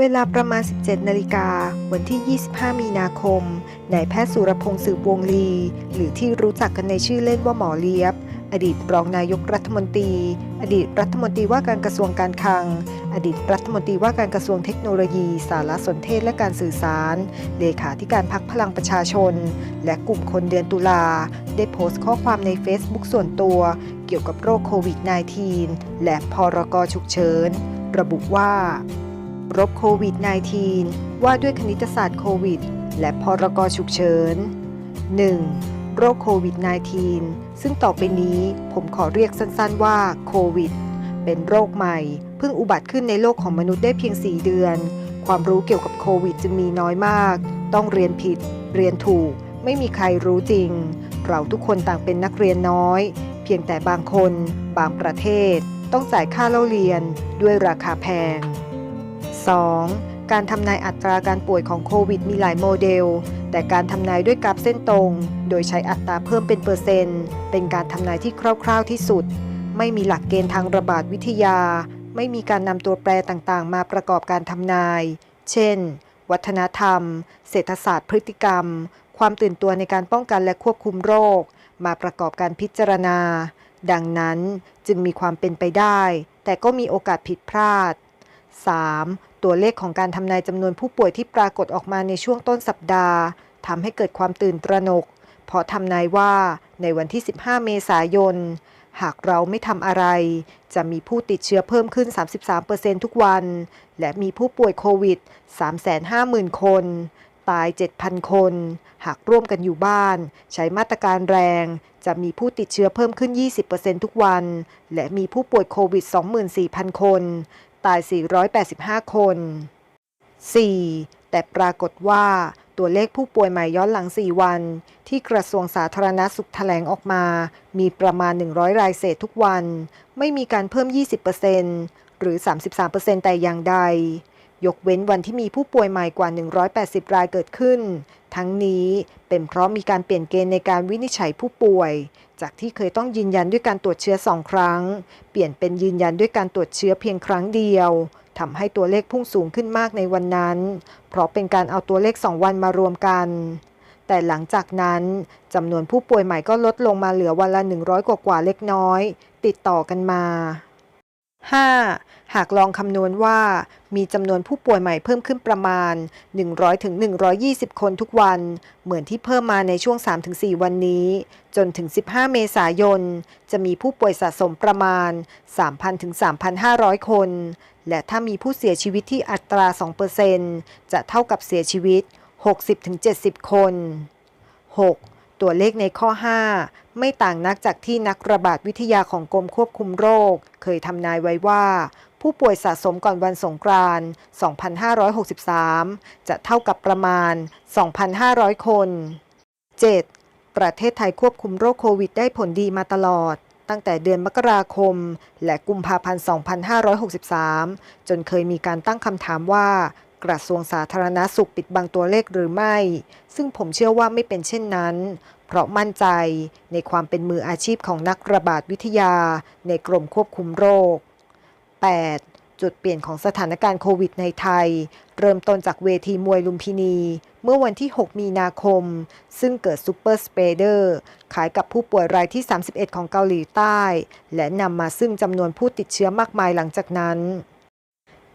เวลาประมาณ 17 นาฬิกา วันที่ 25 มีนาคม นายแพทย์สุรพงษ์สืบวงลี หรือที่รู้จักกันในชื่อเล่นว่าหมอเลียบ อดีตรองนายกรัฐมนตรี อดีตรัฐมนตรีว่าการกระทรวงการคลัง อดีตรัฐมนตรีว่าการกระทรวงเทคโนโลยี สารสนเทศและการสื่อสาร เลขาธิการพักพลังประชาชน และกลุ่มคนเดือนตุลา ได้โพสต์ข้อความใน Facebook ส่วนตัว เกี่ยวกับโรคโควิด -19 และพรกฉุกเฉิน ระบุว่า รบโควิด -19 ว่าด้วยคณิตศาสตร์โควิด และพรกฉุกเฉิน 1. โรคโควิด -19 ซึ่งต่อไปนี้ผมขอเรียกสั้นๆว่าโควิด เป็นโรคใหม่ เพิ่งอุบัติขึ้นในโลกของมนุษย์ได้เพียง 4 เดือน ความรู้เกี่ยวกับโควิดจึงมีน้อยมาก ต้องเรียนผิด เรียนถูก ไม่มีใครรู้จริง เราทุกคนต่างเป็นนักเรียนน้อย เพียงแต่บางคน บางประเทศ ต้องจ่ายค่าเล่าเรียนด้วยราคาแพง 2. การทำนายอัตราการป่วยของโควิดมีหลายโมเดล แต่การทำนายด้วยกราฟเส้นตรง โดยใช้อัตราเพิ่มเป็นเปอร์เซ็นต์ เป็นการทำนายที่คร่าวๆที่สุด ไม่มีหลักเกณฑ์ทางระบาดวิทยา ไม่มีการนำตัวแปรต่างๆ มาประกอบการทำนาย เช่น วัฒนธรรม เศรษฐศาสตร์พฤติกรรม ความตื่นตัวในการป้องกันและควบคุมโรค มาประกอบการพิจารณา ดังนั้นจึงมีความเป็นไปได้ แต่ก็มีโอกาสผิดพลาด 3. ตัวเลขของการทำนายจำนวนผู้ป่วยที่ปรากฏออกมาในช่วงต้นสัปดาห์ทำให้เกิดความตื่นตระหนก เพราะทำนายว่าในวันที่ 15 เมษายน หากเราไม่ทำอะไร จะมีผู้ติดเชื้อเพิ่มขึ้น 33%ทุกวัน และมีผู้ป่วยโควิด 350,000 คน ตาย 7,000 คน หากร่วมกันอยู่บ้าน ใช้มาตรการแรง จะมีผู้ติดเชื้อเพิ่มขึ้น 20%ทุกวัน และมีผู้ป่วยโควิด 24,000 คน ตาย 485 คน 4. แต่ปรากฏว่าตัวเลขผู้ป่วยใหม่ย้อนหลัง 4 วัน ที่กระทรวงสาธารณสุขแถลงออกมา มีประมาณ 100 รายเศษทุกวัน ไม่มีการเพิ่ม 20%หรือ 33%แต่อย่างใด ยกเว้นวันที่มีผู้ป่วยใหม่กว่า 180 รายเกิดขึ้น ทั้งนี้ เป็นเพราะมีการเปลี่ยนเกณฑ์ในการวินิจฉัยผู้ป่วย จากที่เคยต้องยืนยันด้วยการตรวจเชื้อ2ครั้ง เปลี่ยนเป็นยืนยันด้วยการตรวจเชื้อเพียงครั้งเดียวทำให้ตัวเลขพุ่งสูงขึ้นมากในวันนั้น เพราะเป็นการเอาตัวเลข 2 วันมารวมกัน แต่หลังจากนั้นจำนวนผู้ป่วยใหม่ก็ลดลงมาเหลือวันละ 100 กว่ากว่าเล็กน้อย ติดต่อกันมา 5. หากลองคำนวณว่ามีจำนวนผู้ป่วยใหม่เพิ่มขึ้นประมาณ 100ถึง120 คนทุกวัน เหมือนที่เพิ่มมาในช่วง 3-4 วันนี้ จนถึง 15 เมษายน จะมีผู้ป่วยสะสมประมาณ 3,000ถึง3,500 คน และถ้ามีผู้เสียชีวิตที่อัตรา 2%จะเท่ากับเสียชีวิต 60-70 คน 6. ตัวเลขในข้อ 5 ไม่ต่างนักจากที่นักระบาดวิทยาของกรมควบคุมโรค เคยทำนายไว้ว่า ผู้ป่วยสะสมก่อนวันสงกรานต์ 2563 จะเท่ากับประมาณ 2,500 คน 7. ประเทศไทยควบคุมโรคโควิดได้ผลดีมาตลอด ตั้งแต่เดือนมกราคม และกุมภาพันธ์ 2563 จนเคยมีการตั้งคำถามว่ากระทรวงสาธารณาสุขปิดบังตัวเลขหรือไม่ ซึ่งผมเชื่อว่าไม่เป็นเช่นนั้น เพราะมั่นใจในความเป็นมืออาชีพของนักระบาดวิทยาในกรมควบคุมโรค 8. จุดเปลี่ยนของสถานการณ์โควิดในไทย เริ่มต้นจากเวทีมวยลุมพินี เมื่อวันที่ 6 มีนาคม ซึ่งเกิดซูเปอร์สเปเดอร์ขายกับผู้ป่วยรายที่ 31 ของเกาหลีใต้ และนำมาซึ่งจำนวนผู้ติดเชื้อมากมายหลังจากนั้น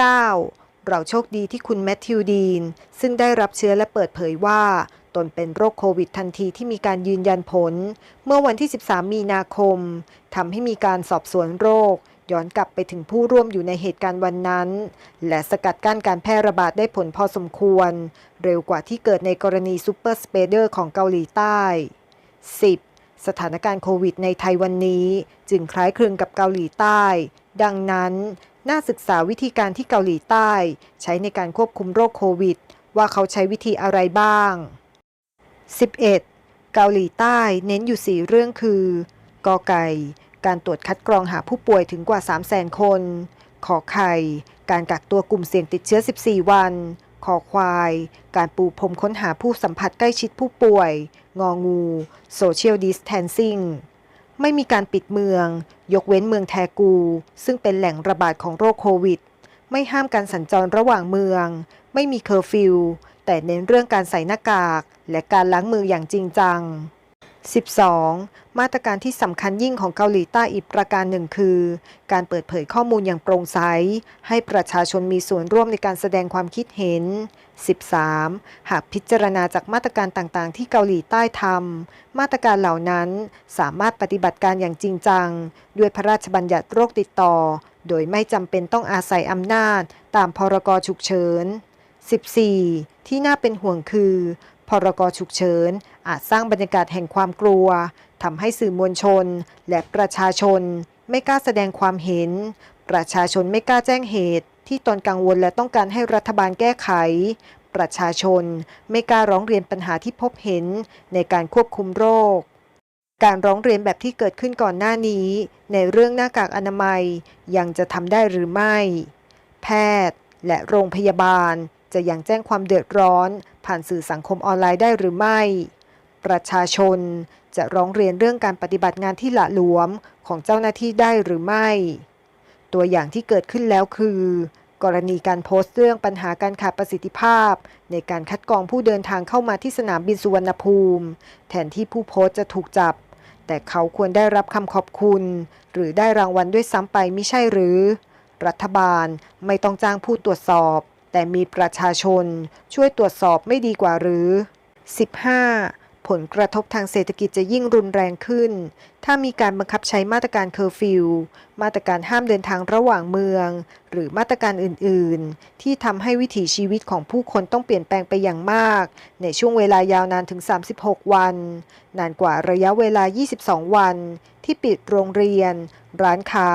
9. เราโชคดีที่คุณแมทธิวดีน ซึ่งได้รับเชื้อและเปิดเผยว่า นเป็นโรคโควิดทันทีที่มีการยืนยันผล เมื่อวันที่ 13 มีนาคมทำให้มีการสอบสวนโรค ย้อนกลับไปถึงผู้ร่วมอยู่ในเหตุการณ์วันนั้น และสกัดกั้นการแพร่ระบาดได้ผลพอสมควร เร็วกว่าที่เกิดในกรณีซูเปอร์สเปเดอร์ของเกาหลีใต้ 10. สถานการณ์โควิดในไทยวันนี้ จึงคล้ายคลึงกับเกาหลีใต้ ดังนั้นน่าศึกษาวิธีการที่เกาหลีใต้ ใช้ในการควบคุมโรคโควิด ว่าเขาใช้วิธีอะไรบ้าง 11. เกาหลีใต้เน้นอยู่ 4 เรื่องคือ กอไก่ การตรวจคัดกรองหาผู้ป่วยถึงกว่า 300,000 คน ขอไข่ การกักตัวกลุ่มเสี่ยงติดเชื้อ 14 วัน ขอควาย การปูพรมค้นหาผู้สัมผัสใกล้ชิดผู้ป่วย งองู Social Distancing ไม่มีการปิดเมือง ยกเว้นเมืองแทกู ซึ่งเป็นแหล่งระบาดของโรคโควิด ไม่ห้ามการสัญจรระหว่างเมือง ไม่มีเคอร์ฟิว แต่เน้นเรื่องการใส่หน้ากาก และการล้างมืออย่างจริงจัง 12. มาตรการที่สำคัญยิ่งของเกาหลีใต้อีกประการหนึ่งคือ การเปิดเผยข้อมูลอย่างโปร่งใส ให้ประชาชนมีส่วนร่วมในการแสดงความคิดเห็น 13. หากพิจารณาจากมาตรการต่างๆ ที่เกาหลีใต้ทำมาตรการเหล่านั้นสามารถปฏิบัติการอย่างจริงจัง ด้วยพระราชบัญญัติโรคติดต่อ โดยไม่จำเป็นต้องอาศัยอำนาจ ตามพรกฉุกเฉิน 14. ที่น่าเป็นห่วงคือ พรกฉุกเฉิน อาจสร้างบรรยากาศแห่งความกลัวทำให้สื่อมวลชน และประชาชน ไม่กล้าแสดงความเห็น ประชาชนไม่กล้าแจ้งเหตุ ที่ตนกังวลและต้องการให้รัฐบาลแก้ไข ประชาชนไม่กล้าร้องเรียนปัญหาที่พบเห็นในการควบคุมโรคการร้องเรียนแบบที่เกิดขึ้นก่อนหน้านี้ ในเรื่องหน้ากากอนามัยยังจะทำได้หรือไม่ แพทย์และโรงพยาบาล จะยังแจ้งความเดือดร้อน ผ่านสื่อสังคมออนไลน์ได้หรือไม่ ประชาชนจะร้องเรียนเรื่องการปฏิบัติงานที่หละหลวมของเจ้าหน้าที่ได้หรือไม่ ตัวอย่างที่เกิดขึ้นแล้วคือ กรณีการโพสต์เรื่องปัญหาการขาดประสิทธิภาพ ในการคัดกรองผู้เดินทางเข้ามาที่สนามบินสุวรรณภูมิ แทนที่ผู้โพสต์จะถูกจับ แต่เขาควรได้รับคำขอบคุณ หรือได้รางวัลด้วยซ้ำไปไม่ใช่หรือ รัฐบาลไม่ต้องจ้างผู้ตรวจสอบ แต่มีประชาชนช่วยตรวจสอบไม่ดีกว่าหรือ 15. ผลกระทบทางเศรษฐกิจจะยิ่งรุนแรงขึ้น ถ้ามีการบังคับใช้มาตรการเคอร์ฟิวมาตรการห้ามเดินทางระหว่างเมือง หรือมาตรการอื่น ๆ ที่ทำให้วิถีชีวิตของผู้คนต้องเปลี่ยนแปลงไปอย่างมาก ในช่วงเวลายาวนานถึง 36 วัน นานกว่าระยะเวลา 22 วัน ที่ปิดโรงเรียน ร้านค้า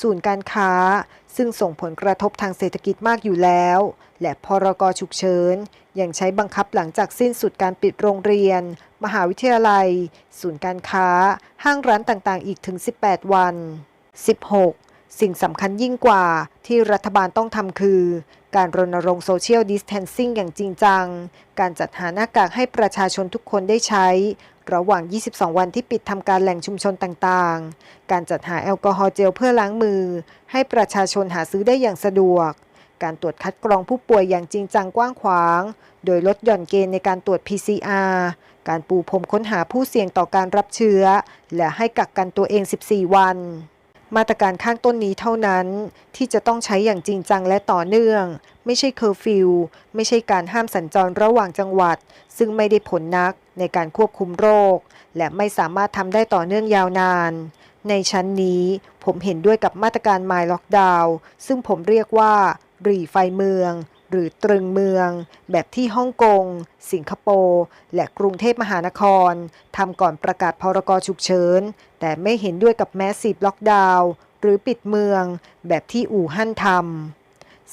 ศูนย์การค้า ซึ่งส่งผลกระทบทางเศรษฐกิจมากอยู่แล้ว และพรกฉุกเฉินยังใช้บังคับหลังจากสิ้นสุดการปิดโรงเรียน มหาวิทยาลัย ศูนย์การค้า ห้างร้านต่างๆ อีกถึง 18 วัน 16. สิ่งสำคัญยิ่งกว่าที่รัฐบาลต้องทำคือ การรณรงค์โซเชียลดิสเทนซิ่งอย่างจริงจัง การจัดหาหน้ากากให้ประชาชนทุกคนได้ใช้ ระหว่าง 22 วันที่ปิดทำการแหล่งชุมชนต่างๆ การจัดหาแอลกอฮอล์เจลเพื่อล้างมือ ให้ประชาชนหาซื้อได้อย่างสะดวก การตรวจคัดกรองผู้ป่วยอย่างจริงจังกว้างขวาง โดยลดหย่อนเกณฑ์ในการตรวจ PCR การปูพรมค้นหาผู้เสี่ยงต่อการรับเชื้อ และให้กักกันตัวเอง 14 วัน มาตรการข้างต้นนี้เท่านั้น ที่จะต้องใช้อย่างจริงจังและต่อเนื่อง ไม่ใช่เคอร์ฟิวไม่ใช่การห้ามสัญจรระหว่างจังหวัด ซึ่งไม่ได้ผลนักในการควบคุมโรค และไม่สามารถทำได้ต่อเนื่องยาวนาน ในชั้นนี้ผมเห็นด้วยกับมาตรการไมล์ล็อกดาวน์ซึ่งผมเรียกว่ารีไฟเมือง หรือตรึงเมือง แบบที่ฮ่องกง สิงคโปร์ และกรุงเทพมหานครทำก่อนประกาศพรกฉุกเฉิน แต่ไม่เห็นด้วยกับแมสซีฟล็อกดาวน์หรือปิดเมือง แบบที่อู่ฮั่นทำ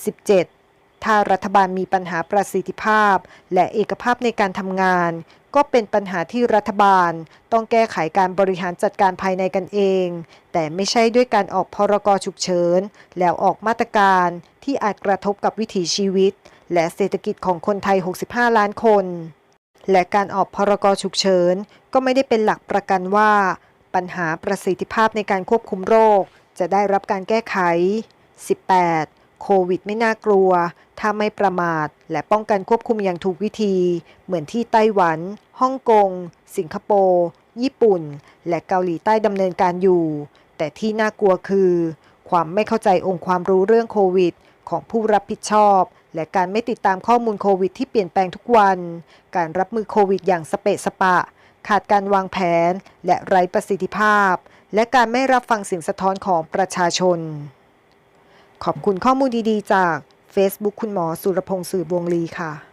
17. ถ้ารัฐบาลมีปัญหาประสิทธิภาพ และเอกภาพในการทำงาน ก็เป็นปัญหาที่รัฐบาล ต้องแก้ไขการบริหารจัดการภายในกันเอง แต่ไม่ใช่ด้วยการออกพรกฉุกเฉินแล้วออกมาตรการที่อาจกระทบกับวิถีชีวิต และเศรษฐกิจของคนไทย 65 ล้านคน และการออกพรกฉุกเฉินก็ไม่ได้เป็นหลักประกันว่า ปัญหาประสิทธิภาพในการควบคุมโรค จะได้รับการแก้ไข 18. โควิดไม่น่ากลัว ถ้าไม่ประมาท และป้องกันควบคุมอย่างถูกวิธี เหมือนที่ไต้หวัน ฮ่องกง สิงคโปร์ ญี่ปุ่น และเกาหลีใต้ดำเนินการอยู่ แต่ที่น่ากลัวคือ ความไม่เข้าใจองค์ความรู้เรื่องโควิด ของผู้รับผิดชอบ และการไม่ติดตามข้อมูลโควิดที่เปลี่ยนแปลงทุกวัน การรับมือโควิดอย่างสเปะสปะ ขาดการวางแผน และไร้ประสิทธิภาพ และการไม่รับฟังเสียงสะท้อนของประชาชน ขอบคุณข้อมูลดีๆ จาก Facebook คุณหมอสุรพงษ์สื่อบวงลีค่ะ